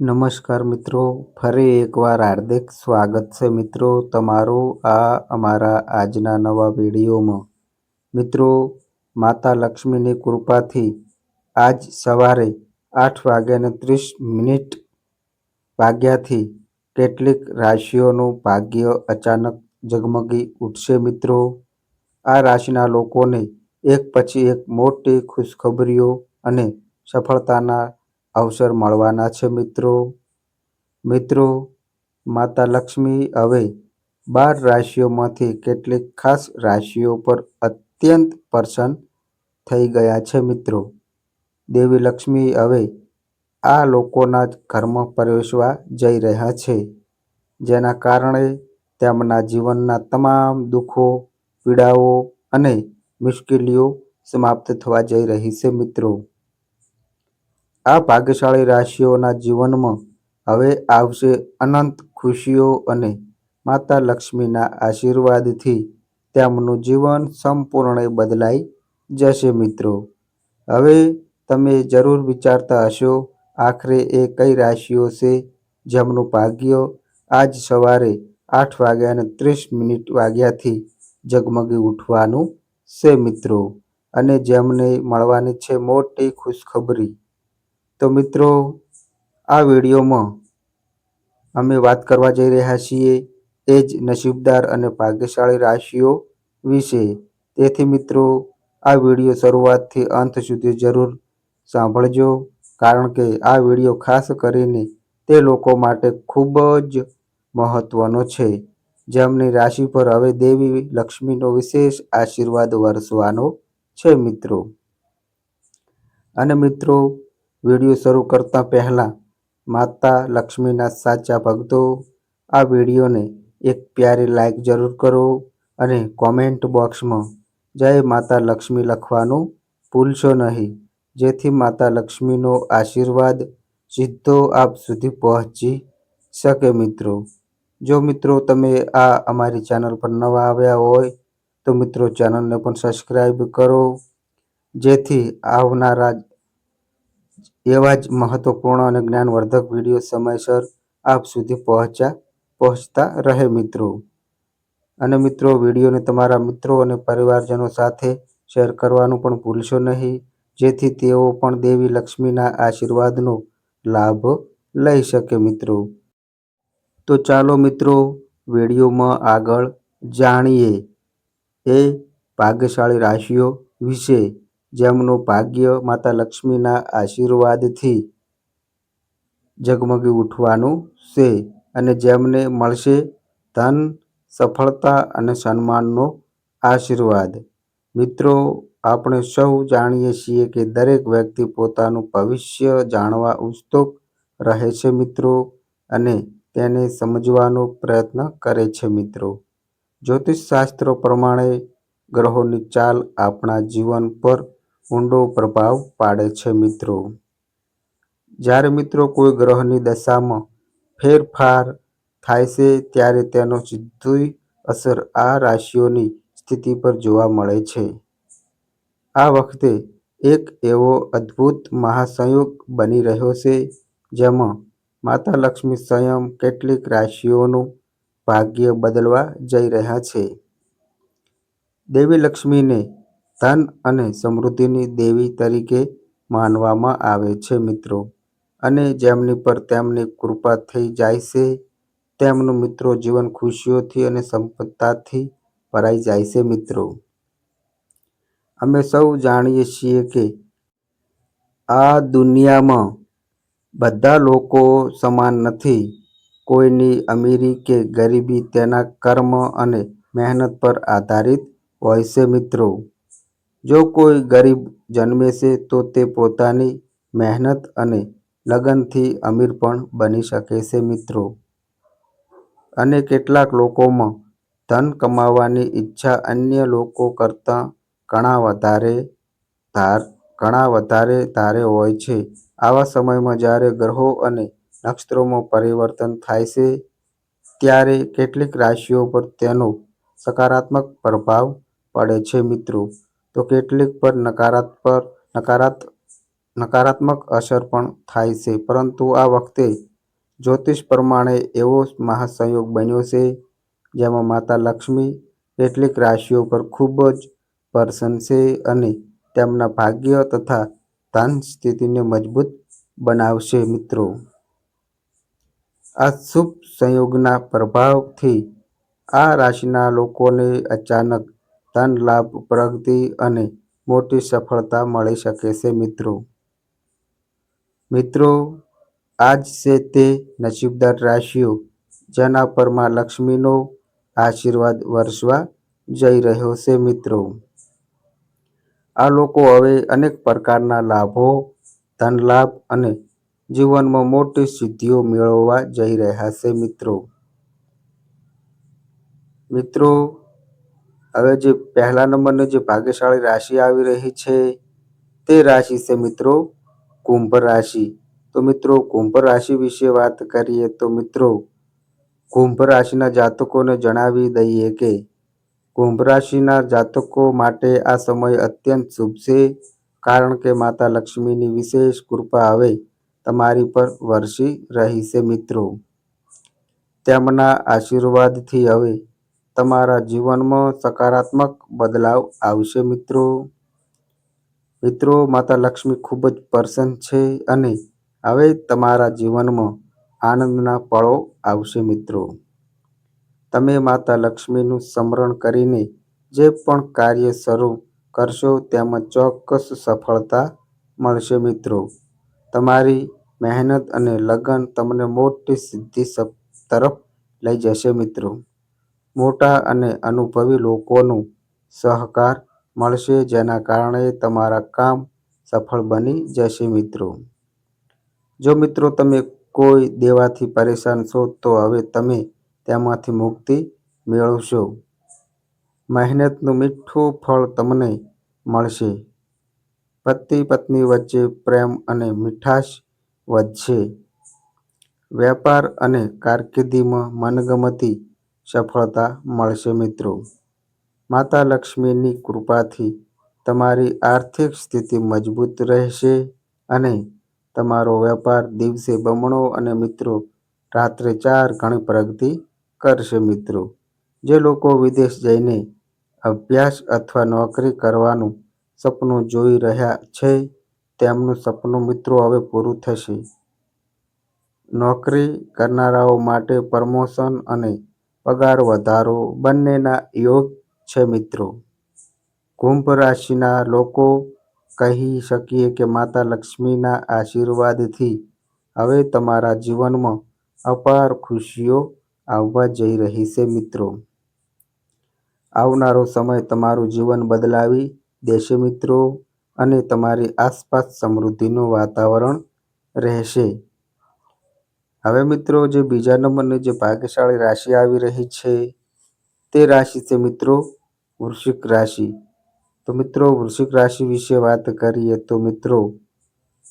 નમસ્કાર મિત્રો, ફરી એકવાર હાર્દિક સ્વાગત છે મિત્રો તમારું આ અમારા આજના નવા વિડીયોમાં. મિત્રો, માતા લક્ષ્મીની કૃપાથી આજ સવારે આઠ વાગ્યાને ત્રીસ મિનિટ વાગ્યાથી કેટલીક રાશિઓનું ભાગ્ય અચાનક ઝગમગી ઉઠશે મિત્રો. આ રાશિના લોકોને એક પછી એક મોટી ખુશખબરીઓ અને સફળતાના અવસર મળવાના છે મિત્રો. મિત્રો, માતા લક્ષ્મી, હવે બાર રાશિઓમાંથી કેટલીક ખાસ રાશિઓ પર અત્યંત પ્રસન્ન થઈ ગયા છે મિત્રો. દેવી લક્ષ્મી, હવે આ લોકોના ઘરમાં પ્રવેશવા જઈ રહ્યા છે, જેના કારણે તેમના જીવનના તમામ દુઃખો, પીડાઓ અને મુશ્કેલીઓ સમાપ્ત થવા જઈ રહી છે મિત્રો. આ ભાગ્યશાળી રાશિઓના જીવનમાં હવે આવશે અનંત ખુશીઓ અને માતા લક્ષ્મીના આશીર્વાદથી તેમનું જીવન સંપૂર્ણ બદલાઈ જશે મિત્રો. હવે તમે જરૂર વિચારતા હશો, આખરે એ કઈ રાશિઓ છે જેમનું ભાગ્ય આજ સવારે આઠ વાગ્યા અને ત્રીસ મિનિટ વાગ્યાથી ઝગમગી ઉઠવાનું છે મિત્રો. અને જેમને મળવાની છે મોટી ખુશખબરી. તો મિત્રો, આ વિડીયોમાં અમે વાત કરવા જઈ રહ્યા છીએ એ જ નસીબદાર અને ભાગ્યશાળી રાશિઓ વિશે. તેથી મિત્રો, આ વીડિયો શરૂઆતથી અંત સુધી જરૂર સાંભળજો, કારણ કે આ વીડિયો ખાસ કરીને તે લોકો માટે ખૂબ જ મહત્વનો છે. જેમની રાશિ પર હવે દેવી લક્ષ્મીનો વિશેષ આશીર્વાદ વરસવાનો છે મિત્રો. અને મિત્રો વીડિયો શરૂ કરતા પહેલાં માતા લક્ષ્મીના સાચા ભક્તો, આ વિડીયોને એક પ્યારી લાઈક જરૂર કરો અને કોમેન્ટ બોક્સમાં જય માતા લક્ષ્મી લખવાનું ભૂલશો નહીં. જેથી માતા લક્ષ્મીનો આશીર્વાદ સીધો આપ સુધી પહોંચી શકે મિત્રો. જો મિત્રો તમે આ અમારી ચેનલ પર નવા આવ્યા હોય, તો મિત્રો ચેનલને પણ સબસ્ક્રાઈબ કરો. જેથી આવનારા એવા જ મહત્વપૂર્ણ અને જ્ઞાનવર્ધક વીડિયો સમયસર આપ સુધી પહોંચ્યા, પહોંચતા રહે મિત્રો. અને મિત્રો, વિડીયોને તમારા મિત્રો અને પરિવારજનો સાથે શેર કરવાનું પણ ભૂલશો નહીં, જેથી તેઓ પણ દેવી લક્ષ્મીના આશીર્વાદનો લાભ લઈ શકે મિત્રો. તો ચાલો મિત્રો, વિડીયોમાં આગળ જાણીએ એ ભાગ્યશાળી રાશિઓ વિશે જેમનું ભાગ્ય માતા લક્ષ્મીના આશીર્વાદથી ઝગમગી ઉઠવાનું છે અને જેમને મળશે ધન, સફળતા અને સન્માનનો આશીર્વાદ. મિત્રો, આપણે સૌ જાણીએ છીએ કે દરેક વ્યક્તિ પોતાનું ભવિષ્ય જાણવા ઉત્સુક રહે છે મિત્રો અને તેને સમજવાનો પ્રયત્ન કરે છે મિત્રો. જ્યોતિષ શાસ્ત્રો પ્રમાણે ગ્રહોની ચાલ આપણા જીવન પર ઊંડો પ્રભાવ પાડે છે મિત્રો. જ્યારે મિત્રો કોઈ ગ્રહની દશામાં ફેરફાર થાય છે, ત્યારે તેનો સીધી અસર આ રાશિઓની સ્થિતિ પર જોવા મળે છે. આ વખતે એક એવો અદ્ભુત મહાસંયોગ બની રહ્યો છે, જેમાં માતા લક્ષ્મી સ્વયં કેટલીક રાશિઓનું ભાગ્ય બદલવા જઈ રહ્યા છે. દેવી લક્ષ્મીને ધન અને સમૃદ્ધિની દેવી તરીકે માનવામાં આવે છે મિત્રો. અને જેમની પર તેમની કૃપા થઈ જાય છે, તેમનું મિત્રો જીવન ખુશીઓથી અને સંપત્તાથી ભરાઈ જાય છે મિત્રો. અમે સૌ જાણીએ છીએ કે આ દુનિયામાં બધા લોકો સમાન નથી. કોઈની અમીરી કે ગરીબી તેના કર્મ અને મહેનત પર આધારિત હોય છે મિત્રો. જો કોઈ ગરીબ જન્મે છે, તો તે પોતાની મહેનત અને લગનથી અમીર પણ બની શકે છે મિત્રો. અને કેટલાક લોકોમાં ધન કમાવાની ઈચ્છા અન્ય લોકો કરતાં ઘણા વધારે ધાર, ઘણા વધારે ધારે હોય છે. આવા સમયમાં જ્યારે ગ્રહો અને નક્ષત્રોમાં પરિવર્તન થાય છે, ત્યારે કેટલીક રાશિઓ પર તેનો સકારાત્મક પ્રભાવ પડે છે મિત્રો. તો કેટલીક પર નકારાત્મક નકારાત્મક નકારાત્મક અસર પણ થાય છે. પરંતુ આ વખતે જ્યોતિષ પ્રમાણે એવો મહાસંયોગ બન્યો છે, જેમાં માતા લક્ષ્મી કેટલીક રાશિઓ પર ખૂબ જ પ્રસન્ન અને તેમના ભાગ્ય તથા ધન સ્થિતિને મજબૂત બનાવશે. મિત્રો, આ શુભ સંયોગના પ્રભાવથી આ રાશિના લોકોને અચાનક ધન, લાભ, પ્રગતિ અને મોટી સફળતા મળી શકે છે મિત્રો. મિત્રો, આજ છે તે નસીબદાર રાશિઓ જેના પરમાં લક્ષ્મીનો આશીર્વાદ વરસવા જઈ રહ્યો છે મિત્રો. આ લોકો હવે અનેક પ્રકારના લાભો ધન લાભ અને જીવનમાં મોટી સિદ્ધિઓ મેળવવા જઈ રહ્યા છે મિત્રો. મિત્રો હવે જે પહેલા નંબરની જે ભાગ્યશાળી રાશિ આવી રહી છે, તે રાશિ છે મિત્રો કુંભ રાશિ. તો મિત્રો કુંભ રાશિ વિશે વાત કરીએ તો મિત્રો કુંભ રાશિના જાતકોને જણાવી દઈએ કે કુંભ રાશિના જાતકો માટે આ સમય અત્યંત શુભ છે, કારણ કે માતા લક્ષ્મીની વિશેષ કૃપા હવે તમારી પર વરસી રહી છે મિત્રો. તેમના આશીર્વાદથી હવે તમારા જીવનમાં સકારાત્મક બદલાવ આવશે મિત્રો. મિત્રો, માતા લક્ષ્મી ખૂબ જ પ્રસન્ન છે અને હવે તમારા જીવનમાં આનંદના પળો આવશે મિત્રો. તમે માતા લક્ષ્મીનું સ્મરણ કરીને જે પણ કાર્ય શરૂ કરશો તેમાં ચોક્કસ સફળતા મળશે મિત્રો. તમારી મહેનત અને લગન તમને મોટી સિદ્ધિ તરફ લઈ જશે મિત્રો. મોટા અને અનુભવી લોકોનું સહકાર મળશે, જેના કારણે તમારા કામ સફળ બની જશે મિત્રો. જો મિત્રો તમે કોઈ દેવાથી પરેશાન છો, તો હવે તમે તેમાંથી મુક્તિ મેળવશો. મહેનતનું મીઠું ફળ તમને મળશે. પતિ પત્ની વચ્ચે પ્રેમ અને મીઠાશ વધશે. વેપાર અને કારકિર્દીમાં મનગમતી સફળતા મળશે મિત્રો. માતા લક્ષ્મીની કૃપાથી તમારી આર્થિક સ્થિતિ મજબૂત રહેશે અને તમારો વેપાર દિવસે બમણો અને મિત્રો રાત્રે ચાર ગણી પ્રગતિ કરશે મિત્રો. જે લોકો વિદેશ જઈને અભ્યાસ અથવા નોકરી કરવાનું સપનું જોઈ રહ્યા છે, તેમનું સપનું મિત્રો હવે પૂરું થશે. નોકરી કરનારાઓ માટે પ્રમોશન અને પગાર વધારો બંનેના યોગ છે મિત્રો. કુંભ રાશિના લોકો કહી શકીએ કે માતા લક્ષ્મીના આશીર્વાદથી હવે તમારા જીવનમાં અપાર ખુશીઓ આવવા જઈ રહી છે મિત્રો. આવનારો સમય તમારું જીવન બદલાવી દેશે મિત્રો અને તમારી આસપાસ સમૃદ્ધિનું વાતાવરણ રહેશે. હવે મિત્રો, જે બીજા નંબરની જે ભાગ્યશાળી રાશિ આવી રહી છે, તે રાશિ છે મિત્રો, વૃશ્ચિક રાશિ. તો મિત્રો, વૃશ્ચિક રાશિ વિશે વાત કરીએ તો મિત્રો,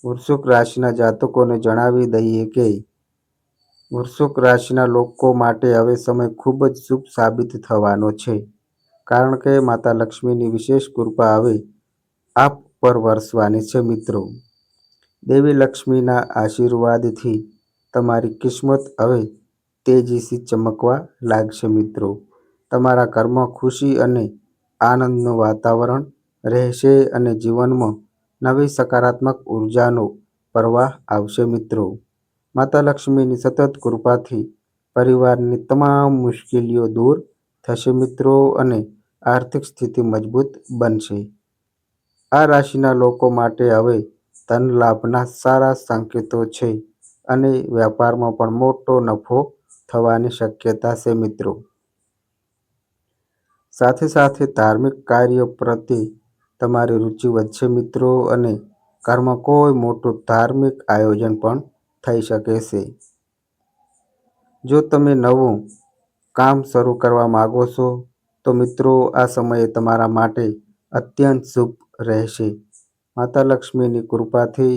વૃશ્ચિક રાશિના જાતકોને જણાવી દઈએ કે, વૃશ્ચિક રાશિના લોકો માટે હવે સમય ખૂબ જ શુભ સાબિત થવાનો છે. કારણ કે માતા લક્ષ્મીની વિશેષ કૃપા હવે આપ પર વરસવાની છે મિત્રો. દેવી લક્ષ્મીના આશીર્વાદથી તમારી કિસ્મત હવે તેજીથી ચમકવા લાગશે મિત્રો. તમારા ઘરમાં ખુશી અને આનંદનું વાતાવરણ રહેશે અને જીવનમાં નવી સકારાત્મક ઉર્જાનો પ્રવાહ આવશે મિત્રો. માતા લક્ષ્મીની સતત કૃપાથી પરિવારની તમામ મુશ્કેલીઓ દૂર થશે મિત્રો અને આર્થિક સ્થિતિ મજબૂત બનશે. આ રાશિના લોકો માટે હવે ધન લાભના સારા સંકેતો છે. અને વેપારમાં પણ મોટો નફો થવાની શક્યતા છે મિત્રો. સાથે સાથે ધાર્મિક કાર્યો પ્રત્યે તમારી રુચિ વધશે મિત્રો અને ઘરમાં કોઈ મોટું ધાર્મિક આયોજન પણ થઈ શકે છે. જો તમે નવું કામ શરૂ કરવા માગો છો, તો મિત્રો આ સમયે તમારા માટે અત્યંત શુભ રહેશે. માતા લક્ષ્મીની કૃપાથી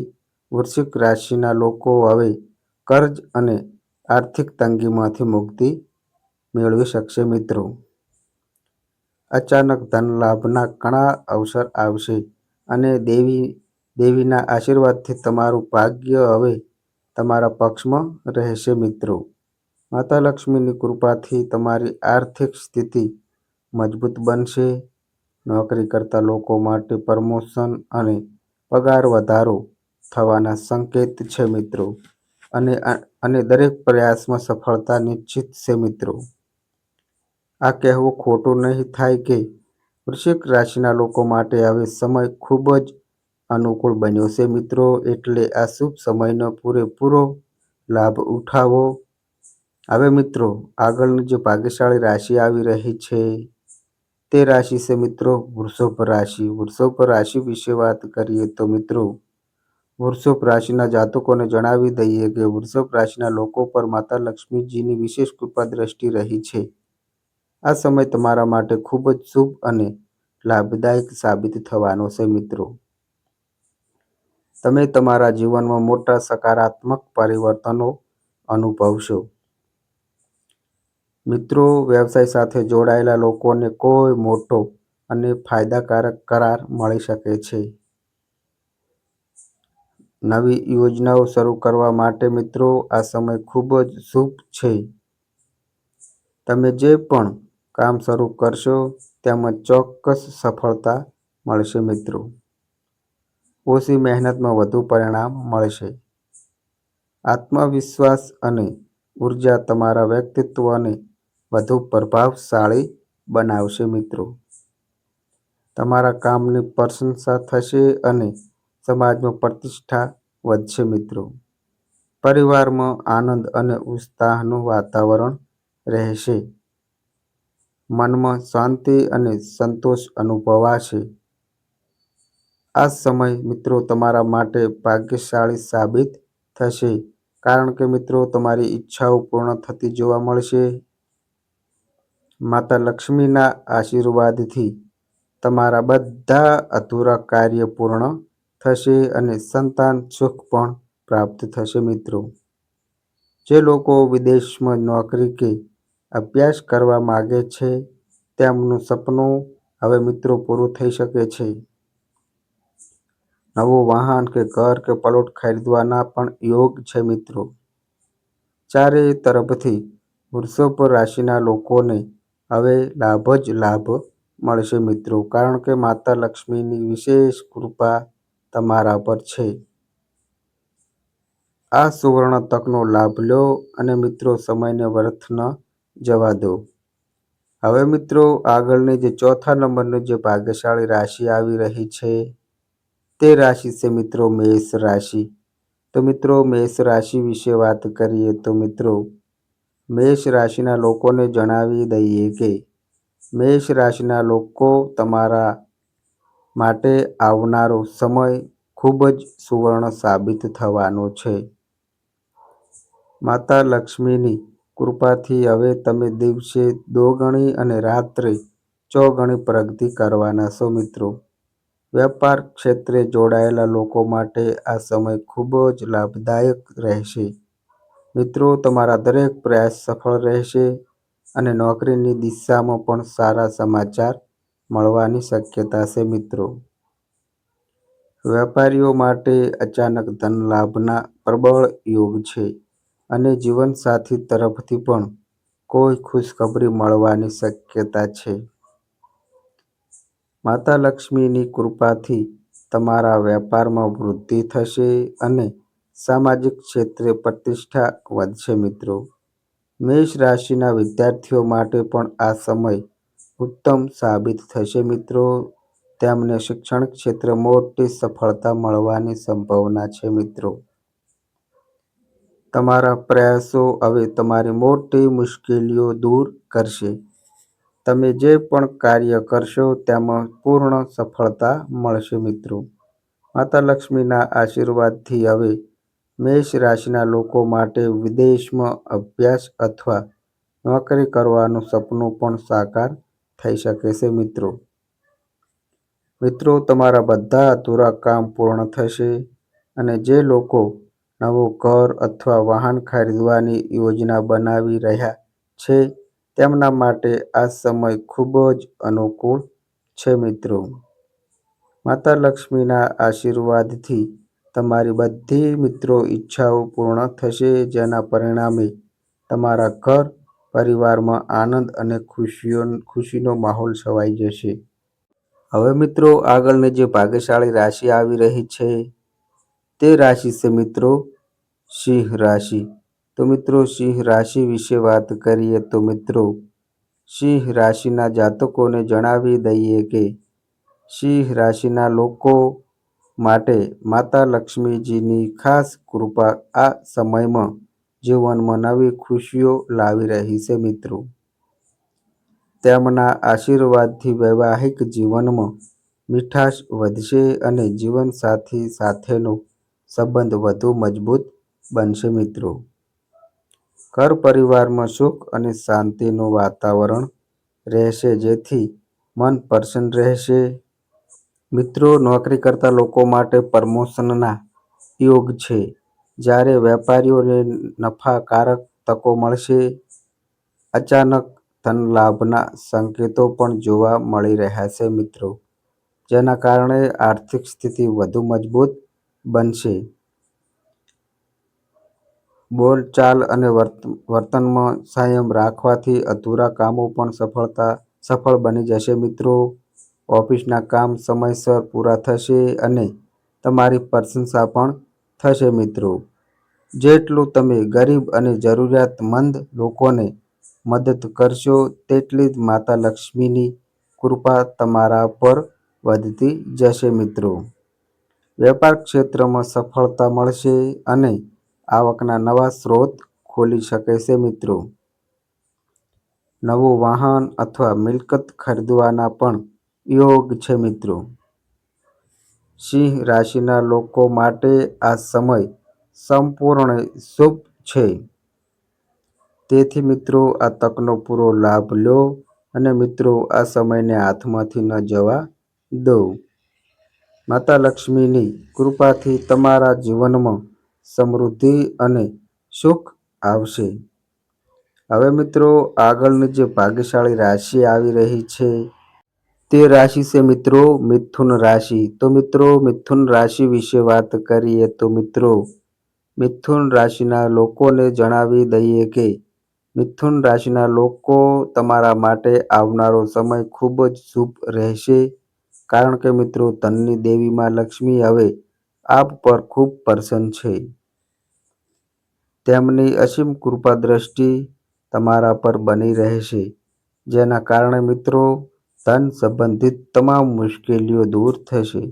વૃશ્ચિક રાશિના લોકો હવે કર્જ અને આર્થિક તંગીમાંથી મુક્તિ મેળવી શકશે મિત્રો. અચાનક ધનલાભના ઘણા અવસર આવશે અને દેવી, દેવીના આશીર્વાદથી તમારું ભાગ્ય હવે તમારા પક્ષમાં રહેશે મિત્રો. માતા લક્ષ્મીની કૃપાથી તમારી આર્થિક સ્થિતિ મજબૂત બનશે. નોકરી કરતા લોકો માટે પ્રમોશન અને પગાર વધારો થવાના સંકેત છે મિત્રો. અને અને દરેક પ્રયાસમાં સફળતા નિશ્ચિત છે મિત્રો. આ કહેવું ખોટું નહીં થાય કે વૃશ્ચિક રાશિના લોકો માટે હવે સમય ખૂબ જ અનુકૂળ બન્યો છે મિત્રો. એટલે આ શુભ સમયનો પૂરેપૂરો લાભ ઉઠાવો. હવે મિત્રો, આગળની જે ભાગ્યશાળી રાશિ આવી રહી છે તે રાશિ છે મિત્રો વૃષભ રાશિ. વૃષભ રાશિ વિશે વાત કરીએ તો મિત્રો વૃષભ રાશિના જાતકોને જણાવી દઈએ કે વૃષભ રાશિના લોકો પર માતા લક્ષ્મીજીની વિશેષ કૃપા દ્રષ્ટિ રહી છે. આ સમય તમારા માટે ખૂબ જ શુભ અને લાભદાયક સાબિત થવાનો છે, મિત્રો. તમે તમારા જીવનમાં મોટા સકારાત્મક પરિવર્તનો અનુભવશો. મિત્રો, વ્યવસાય સાથે જોડાયેલા લોકોને કોઈ મોટો અને ફાયદાકારક કરાર મળી શકે છે. નવી યોજનાઓ શરૂ કરવા માટે મિત્રો, આ સમય ખૂબ જ શુભ છે. તમે જે પણ કામ શરૂ કરશો, તેમાં ચોક્કસ સફળતા મળશે મિત્રો. ઓછી મહેનતમાં વધુ પરિણામ મળશે. આત્મવિશ્વાસ અને ઊર્જા તમારા વ્યક્તિત્વને વધુ પ્રભાવશાળી બનાવશે મિત્રો. તમારા કામની પ્રશંસા થશે અને સમાજમાં પ્રતિષ્ઠા વધશે મિત્રો. પરિવારમાં આનંદ અને ઉત્સાહનું વાતાવરણ રહેશે. મનમાં શાંતિ અને સંતોષ અનુભવાશે. આ સમય મિત્રો તમારા માટે ભાગ્યશાળી સાબિત થશે. કારણ કે મિત્રો તમારી ઈચ્છાઓ પૂર્ણ થતી જોવા મળશે. માતા લક્ષ્મીના આશીર્વાદથી તમારા બધા અધૂરા કાર્ય પૂર્ણ થશે અને સંતાન સુખ પણ પ્રાપ્ત થશે મિત્રો. જે લોકો વિદેશમાં નોકરી કે અભ્યાસ કરવા માગે છે, તેમનું સપનું હવે મિત્રો પૂરું થઈ શકે છે. નવું વાહન કે ઘર કે પ્લોટ ખરીદવાના પણ યોગ છે મિત્રો. ચારે તરફથી વૃષભ રાશિના લોકોને હવે લાભ જ લાભ મળશે મિત્રો. કારણ કે માતા લક્ષ્મીની વિશેષ કૃપા તમારા પર છે. આ સુવર્ણ તકનો લાભ લો અને મિત્રો સમયને વ્યર્થ ન જવા દો. હવે મિત્રો આગળની જે ચોથા નંબરની જે ભાગ્યશાળી રાશિ આવી રહી છે, તે રાશિ છે મિત્રો મેષ રાશિ. તો મિત્રો મેષ રાશિ વિશે વાત કરીએ તો મિત્રો, મેષ રાશિના લોકોને જણાવી દઈએ કે મેષ રાશિના લોકો તમારા માટે આવનારો સમય ખૂબ જ સુવર્ણ સાબિત થવાનો છે. માતા લક્ષ્મીની કૃપાથી હવે તમે દિવસે દોગણી અને રાત્રે ચોગણી પ્રગતિ કરવાના છો મિત્રો. વેપાર ક્ષેત્રે જોડાયેલા લોકો માટે આ સમય ખૂબ જ લાભદાયક રહેશે. મિત્રો, તમારા દરેક પ્રયાસ સફળ રહેશે અને નોકરીની દિશામાં પણ સારા સમાચાર મળવાની શક્યતા છે મિત્રો. વેપારીઓ માટે અચાનક ધન લાભના પ્રબળ યોગ છે અને જીવનસાથી તરફથી પણ કોઈ ખુશખબરી મળવાની શક્યતા છે. માતા લક્ષ્મીની કૃપાથી તમારા વેપારમાં વૃદ્ધિ થશે અને સામાજિક ક્ષેત્રે પ્રતિષ્ઠા વધશે મિત્રો. મેષ રાશિના વિદ્યાર્થીઓ માટે પણ આ સમય ઉત્તમ સાબિત થશે મિત્રો. તેમને શિક્ષણ ક્ષેત્રે મોટી સફળતા મળવાની સંભાવના છે મિત્રો. તમારા પ્રયાસો હવે તમારી મોટી મુશ્કેલીઓ દૂર કરશે. તમે જે પણ કાર્ય કરશો તેમાં પૂર્ણ સફળતા મળશે મિત્રો. માતા લક્ષ્મીના આશીર્વાદથી હવે મેષ રાશિના લોકો માટે વિદેશમાં અભ્યાસ અથવા નોકરી કરવાનું સપનું પણ સાકાર થઈ શકે છે, મિત્રો. મિત્રો, તમારા બધા અધૂરા કામ પૂર્ણ થશે અને જે લોકો નવું ઘર અથવા વાહન ખરીદવાની યોજના બનાવી રહ્યા છે, તેમના માટે આ સમય ખૂબ જ અનુકૂળ છે, મિત્રો. માતા લક્ષ્મીના આશીર્વાદથી તમારી બધી મિત્રો ઈચ્છાઓ પૂર્ણ થશે, જેના પરિણામે તમારા ઘર પરિવારમાં આનંદ અને ખુશીઓ ખુશીનો માહોલ છવાઈ જશે. હવે મિત્રો, આગળની જે ભાગ્યશાળી રાશિ આવી રહી છે, તે રાશિ છે મિત્રો, સિંહ રાશિ. તો મિત્રો, સિંહ રાશિ વિશે વાત કરીએ તો મિત્રો, સિંહ રાશિના જાતકોને જણાવી દઈએ કે, સિંહ રાશિના લોકો માટે માતા લક્ષ્મીજીની ખાસ કૃપા આ સમયમાં જીવનમાં મનાવી ખુશીઓ લાવી રહી છે મિત્રો. તેમના આશીર્વાદથી વૈવાહિક જીવનમાં મીઠાશ વધશે અને જીવનસાથી સાથેનો સંબંધ વધુ મજબૂત બનશે મિત્રો. ઘર પરિવારમાં સુખ અને શાંતિનું વાતાવરણ રહેશે જેથી મન પ્રસન્ન રહેશે. મિત્રો, નોકરી કરતા લોકો માટે પ્રમોશનના યોગ છે જ્યારે વેપારીઓને નફાકારક તકો મળશે. અચાનક ધનલાભના સંકેતો પણ જોવા મળી રહ્યા છે મિત્રો, જેના કારણે આર્થિક સ્થિતિ વધુ મજબૂત બનશે. બોલચાલ અને વર્તનમાં સંયમ રાખવાથી અધૂરા કામો પણ સફળતા, સફળ બની જશે મિત્રો. ઓફિસના કામ સમયસર પૂરા થશે અને તમારી પ્રશંસા પણ થશે મિત્રો. જેટલું તમે ગરીબ અને જરૂરિયાતમંદ લોકોને મદદ કરશો, તેટલી જ માતા લક્ષ્મીની કૃપા તમારા પર વધતી જશે મિત્રો. વેપાર ક્ષેત્રમાં સફળતા મળશે અને આવકના નવા સ્ત્રોત ખોલી શકે છે મિત્રો. નવું વાહન અથવા મિલકત ખરીદવાના પણ યોગ છે મિત્રો. સિંહ રાશિના લોકો માટે આ સમય સંપૂર્ણ શુભ છે. તેથી મિત્રો, આ તકનો પૂરો લાભ લો અને મિત્રો, આ સમયને હાથમાંથી ન જવા દો. માતા લક્ષ્મીની કૃપાથી તમારા જીવનમાં સમૃદ્ધિ અને સુખ આવશે. હવે મિત્રો, આગળની જે ભાગ્યશાળી રાશિ આવી રહી છે તે રાશિ છે મિત્રો મિથુન રાશિ. તો મિત્રો, મિથુન રાશિ વિશે વાત કરીએ તો મિત્રો, મિથુન રાશિના લોકોને જણાવી દઈએ કે મિથુન રાશિના લોકો તમારા માટે આવનારો સમય ખૂબ જ શુભ રહેશે. કારણ કે મિત્રો, ધનની દેવીમાં લક્ષ્મી હવે આપ પર ખૂબ પ્રસન્ન છે. તેમની અસીમ કૃપા દ્રષ્ટિ તમારા પર બની રહેશે જેના કારણે મિત્રો ધન સંબંધિત તમામ મુશ્કેલીઓ દૂર થશે.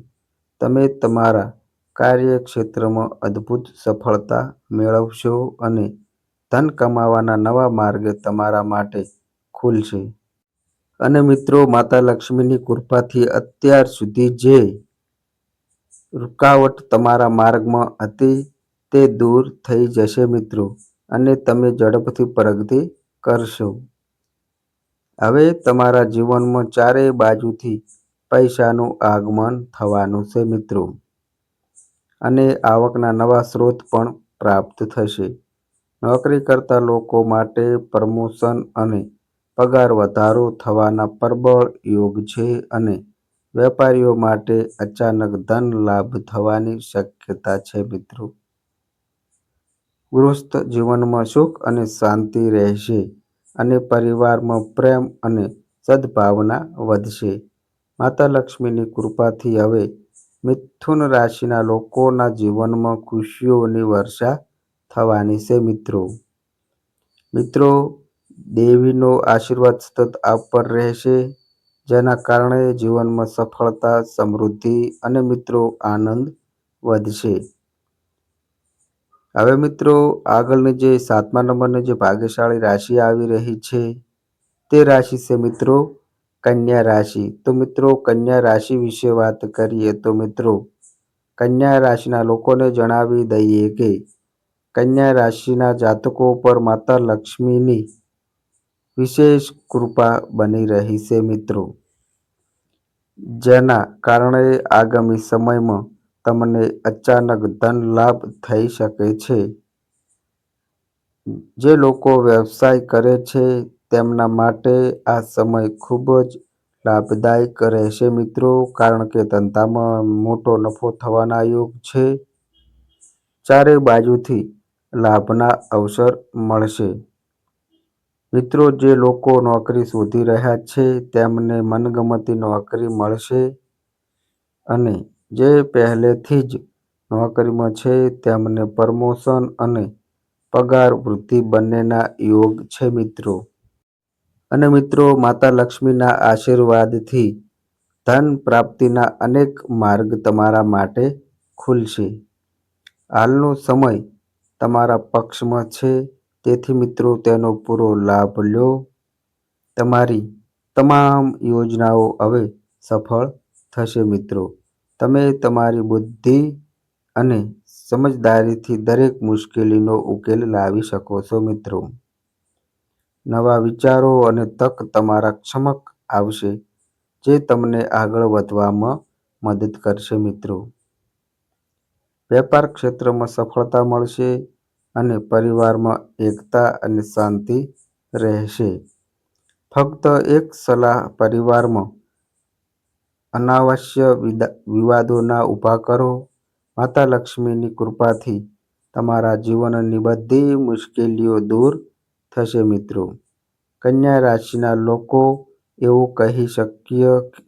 તમે તમારા કાર્યક્ષેત્રમાં અદ્ભુત સફળતા મેળવશો અને ધન કમાવાના નવા માર્ગ તમારા માટે ખુલશે. અને મિત્રો, માતા લક્ષ્મીની કૃપાથી અત્યાર સુધી જે રૂકાવટ તમારા માર્ગમાં હતી તે દૂર થઈ જશે મિત્રો અને તમે ઝડપથી પ્રગતિ કરશો. હવે તમારા જીવનમાં ચારેય બાજુથી પૈસાનું આગમન થવાનું છે મિત્રો. અને આવકના નવા સ્ત્રોત પણ પ્રાપ્ત થશે. નોકરી કરતા લોકો માટે પ્રમોશન અને પગાર વધારો થવાના પ્રબળ યોગ છે અને વેપારીઓ માટે અચાનક ધન લાભ થવાની શક્યતા છે મિત્રો. ગૃહસ્થ જીવનમાં સુખ અને શાંતિ રહેશે અને પરિવારમાં પ્રેમ અને સદ્ભાવના વધશે. માતા લક્ષ્મીની કૃપાથી હવે મિથુન રાશિના લોકોના જીવનમાં ખુશીઓની વર્ષા થવાની છે મિત્રો. મિત્રો, દેવીનો આશીર્વાદ સતત આપ પર રહેશે, જેના કારણે જીવનમાં સફળતા, સમૃદ્ધિ અને મિત્રો આનંદ વધશે. હવે મિત્રો, આગળની જે સાતમા નંબરની જે ભાગ્યશાળી રાશિ આવી રહી છે, તે રાશિ છે મિત્રો કન્યા રાશિ. તો મિત્રો, કન્યા રાશિ વિશે વાત કરીએ તો મિત્રો, કન્યા રાશિના લોકોને જણાવી દઈએ કે કન્યા રાશિના જાતકો પર માતા લક્ષ્મીની વિશેષ કૃપા બની રહી છે મિત્રો. જેના કારણે આગામી સમયમાં તમને અચાનક ધન લાભ થઈ શકે છે. જે લોકો વ્યવસાય કરે છે, તેમના માટે આ સમય ખૂબ જ લાભદાયક રહેશે મિત્રો, કારણ કે ધંધામાં મોટો નફો થવાના યોગ છે ચારે બાજુથી લાભના અવસર મળશે મિત્રો, જે લોકો નોકરી શોધી રહ્યા છે, તેમને મનગમતી નોકરી મળશે અને જે પહેલેથી જ નોકરીમાં છે, તેમને પ્રમોશન અને પગાર વૃદ્ધિ બંનેના યોગ છે, મિત્રો. અને મિત્રો, માતા લક્ષ્મીના આશીર્વાદથી ધન પ્રાપ્તિના અનેક માર્ગ તમારા માટે ખુલશે. હાલનો સમય તમારા પક્ષમાં છે, તેથી મિત્રો, તેનો પૂરો લાભ લો. તમારી તમામ યોજનાઓ હવે સફળ થશે, મિત્રો. તમે તમારી બુદ્ધિ અને સમજદારીથી દરેક મુશ્કેલીનો ઉકેલ લાવી શકો છો મિત્રો. નવા વિચારો અને તક તમારા સમક્ષ આવશે, જે તમને આગળ વધવામાં મદદ કરશે મિત્રો. વેપાર ક્ષેત્રમાં સફળતા મળશે અને પરિવારમાં એકતા અને શાંતિ રહેશે. ફક્ત એક સલાહ પરિવારમાં અનાવશ્યક વિવાદો ના ઊભા કરો. માતા લક્ષ્મીની કૃપાથી તમારા જીવનની બધી મુશ્કેલીઓ દૂર થશે મિત્રો. કન્યા રાશિના લોકો એવું કહી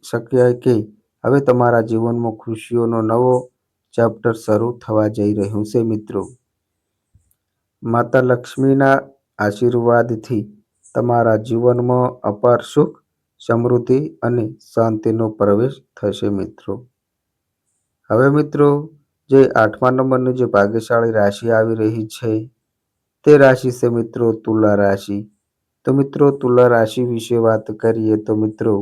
શકાય કે હવે તમારા જીવનમાં ખુશીઓનો નવો ચેપ્ટર શરૂ થવા જઈ રહ્યું છે મિત્રો. માતા લક્ષ્મીના આશીર્વાદથી તમારા જીવનમાં અપાર સુખ સમૃદ્ધિ અને શાંતિનો પ્રવેશ થશે મિત્રો. હવે મિત્રો, જે આઠમા નંબરની જે ભાગ્યશાળી રાશિ આવી રહી છે, તે રાશિ છે મિત્રો તુલા રાશિ. તો મિત્રો, તુલા રાશિ વિશે વાત કરીએ તો મિત્રો,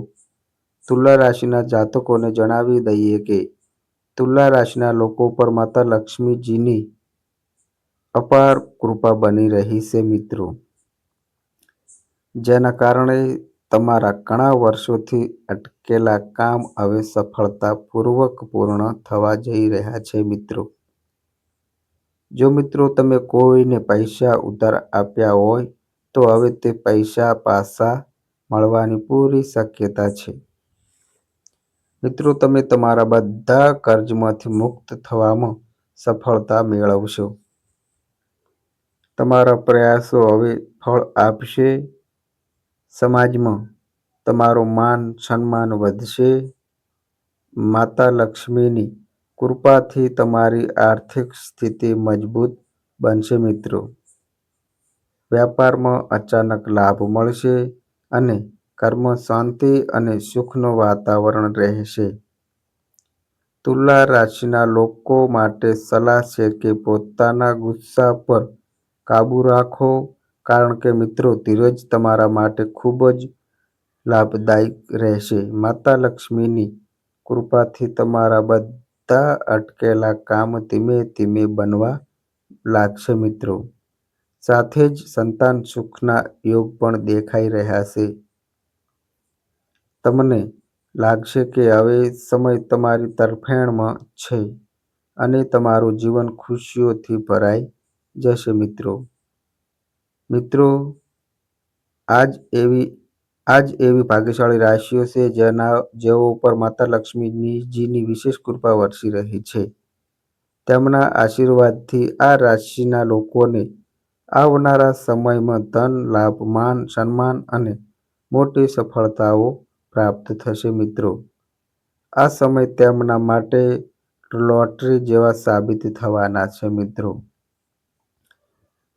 તુલા રાશિના જાતકોને જણાવી દઈએ કે તુલા રાશિના લોકો પર માતા લક્ષ્મીજીની અપાર કૃપા બની રહી છે મિત્રો. જેના કારણે તમારા ઘણા વર્ષોથી અટકેલા કામ હવે સફળતાપૂર્વક પૂર્ણ થવા જઈ રહ્યા છે મિત્રો. જો મિત્રો તમે કોઈને પૈસા ઉધાર આપ્યા હોય, તો હવે તે પૈસા પાછા મળવાની પૂરી શક્યતા છે. મિત્રો, તમે તમારા બધા કર્જમાંથી મુક્ત થવામાં સફળતા મેળવશો. તમારા પ્રયાસો હવે ફળ આપશે. સમાજમાં તમારું માન સન્માન વધશે. માતા લક્ષ્મીની કૃપાથી તમારી આર્થિક સ્થિતિ મજબૂત બનશે મિત્રો. વ્યાપારમાં અચાનક લાભ મળશે અને કર્મ શાંતિ અને સુખનું વાતાવરણ રહેશે. તુલા રાશિના લોકો માટે સલાહ છે કે પોતાના ગુસ્સા પર કાબૂ રાખો. કારણ કે મિત્રો, ધીરજ તમારા માટે ખૂબ જ લાભદાયક રહેશે. માતા લક્ષ્મીની કૃપાથી તમારા બધા અટકેલા કામ ધીમે ધીમે બનવા લાગશે મિત્રો. સાથે જ સંતાન સુખના યોગ પણ દેખાઈ રહ્યા છે. તમને લાગશે કે હવે સમય તમારી તરફેણમાં છે અને તમારું જીવન ખુશીઓથી ભરાઈ જશે મિત્રો. મિત્રો, આજ એવી આજ એવી ભાગ્યશાળી રાશિઓ છે જેના, જેઓ ઉપર માતા લક્ષ્મીજીની વિશેષ કૃપા વરસી રહી છે. તેમના આશીર્વાદથી આ રાશિના લોકોને આવનારા સમયમાં ધન, લાભ, માન, સન્માન અને મોટી સફળતાઓ પ્રાપ્ત થશે મિત્રો. આ સમય તેમના માટે લોટરી જેવા સાબિત થવાના છે મિત્રો.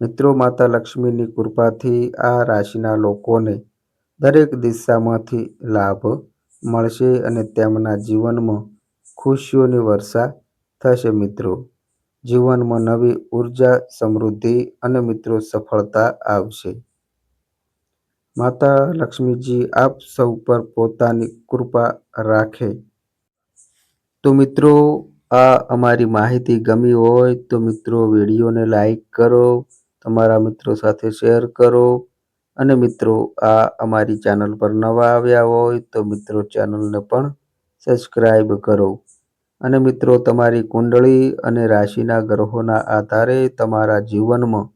મિત્રો, માતા લક્ષ્મીની કૃપાથી આ રાશિના લોકોને દરેક દિશામાંથી લાભ મળશે અને તેમના જીવનમાં ખુશીઓની વર્ષા થશે મિત્રો. જીવનમાં નવી ઊર્જા, સમૃદ્ધિ અને મિત્રો સફળતા આવશે. માતા લક્ષ્મીજી, આપ સૌ પર પોતાની કૃપા રાખે. તો મિત્રો, આ અમારી માહિતી ગમી હોય તો મિત્રો વિડીયોને લાઈક કરો તમારા મિત્રો સાથે શેર કરો. અને મિત્રો, આ અમારી ચેનલ પર નવા આવ્યા હોય તો મિત્રો ચેનલને પણ સબસ્ક્રાઈબ કરો. અને મિત્રો, તમારી કુંડળી અને રાશિના ગ્રહોના આધારે તમારા જીવનમાં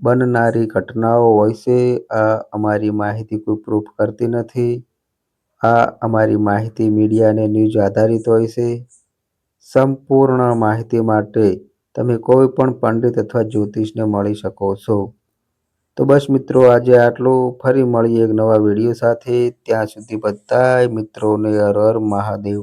બનનારી ઘટનાઓ હોય છે, આ અમારી માહિતી કોઈ પ્રૂફ કરતી નથી. આ અમારી માહિતી મીડિયા અને ન્યૂઝ આધારિત હોય છે. સંપૂર્ણ માહિતી માટે તમે કોઈ પણ પંડિત અથવા જ્યોતિષને મળી શકો છો. તો બસ મિત્રો, આજે આટલું. ફરી મળીએ એક નવા વીડિયો સાથે. ત્યાં સુધી બધાય મિત્રોને હર હર મહાદેવ.